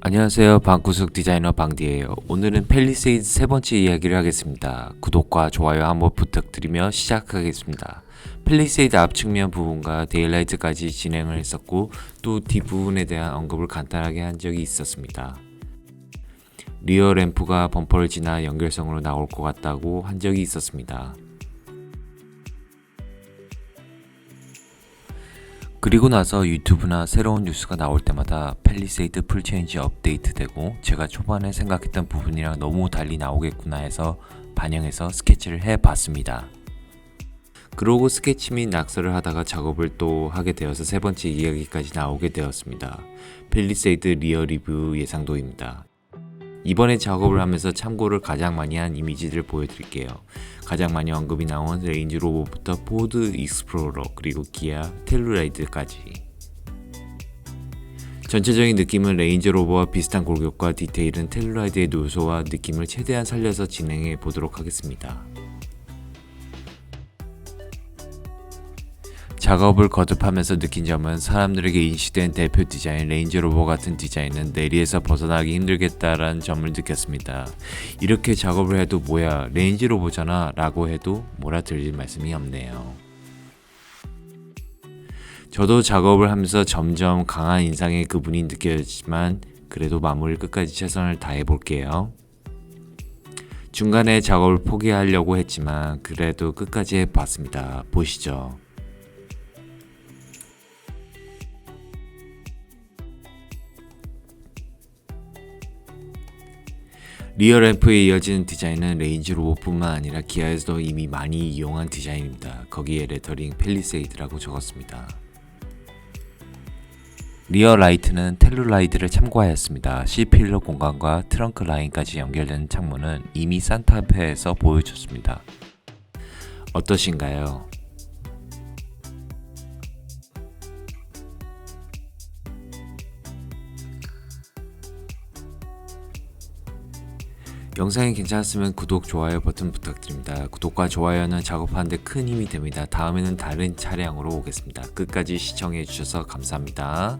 안녕하세요. 방구석 디자이너 방디예요. 오늘은 펠리세이드 세 번째 이야기를 하겠습니다. 구독과 좋아요 한번 부탁드리며 시작하겠습니다. 펠리세이드 앞측면 부분과 데일라이트까지 진행을 했었고 또 뒷부분에 대한 언급을 간단하게 한 적이 있었습니다. 리어 램프가 범퍼를 지나 연결성으로 나올 것 같다고 한 적이 있었습니다. 그리고 나서 유튜브나 새로운 뉴스가 나올 때마다 펠리세이드 풀체인지 업데이트되고 제가 초반에 생각했던 부분이랑 너무 달리 나오겠구나 해서 반영해서 스케치를 해봤습니다. 그러고 스케치 및 낙서를 하다가 작업을 또 하게 되어서 세 번째 이야기까지 나오게 되었습니다. 펠리세이드 리어 리뷰 예상도입니다. 이번에 작업을 하면서 참고를 가장 많이 한 이미지들 보여드릴게요. 가장 많이 언급이 나온 레인지 로버부터 포드 익스플로러 그리고 기아 텔루라이드까지 전체적인 느낌은 레인지 로버와 비슷한 골격과 디테일은 텔루라이드의 요소와 느낌을 최대한 살려서 진행해 보도록 하겠습니다. 작업을 거듭하면서 느낀 점은 사람들에게 인식된 대표 디자인 레인지 로버 같은 디자인은 내리에서 벗어나기 힘들겠다라는 점을 느꼈습니다. 이렇게 작업을 해도 뭐야 레인지 로버잖아 라고 해도 뭐라 들릴 말씀이 없네요. 저도 작업을 하면서 점점 강한 인상의 그분이 느껴졌지만 그래도 마무리 끝까지 최선을 다해 볼게요. 중간에 작업을 포기하려고 했지만 그래도 끝까지 해봤습니다. 보시죠. 리어 램프에 이어지는 디자인은 레인지 로버뿐만 아니라 기아에서도 이미 많이 이용한 디자인입니다. 거기에 레터링 펠리세이드라고 적었습니다. 리어 라이트는 텔룰라이드를 참고하였습니다. C필러 공간과 트렁크 라인까지 연결되는 창문은 이미 산타페에서 보여줬습니다. 어떠신가요? 영상이 괜찮았으면 구독, 좋아요 버튼 부탁드립니다. 구독과 좋아요는 작업하는데 큰 힘이 됩니다. 다음에는 다른 차량으로 오겠습니다. 끝까지 시청해 주셔서 감사합니다.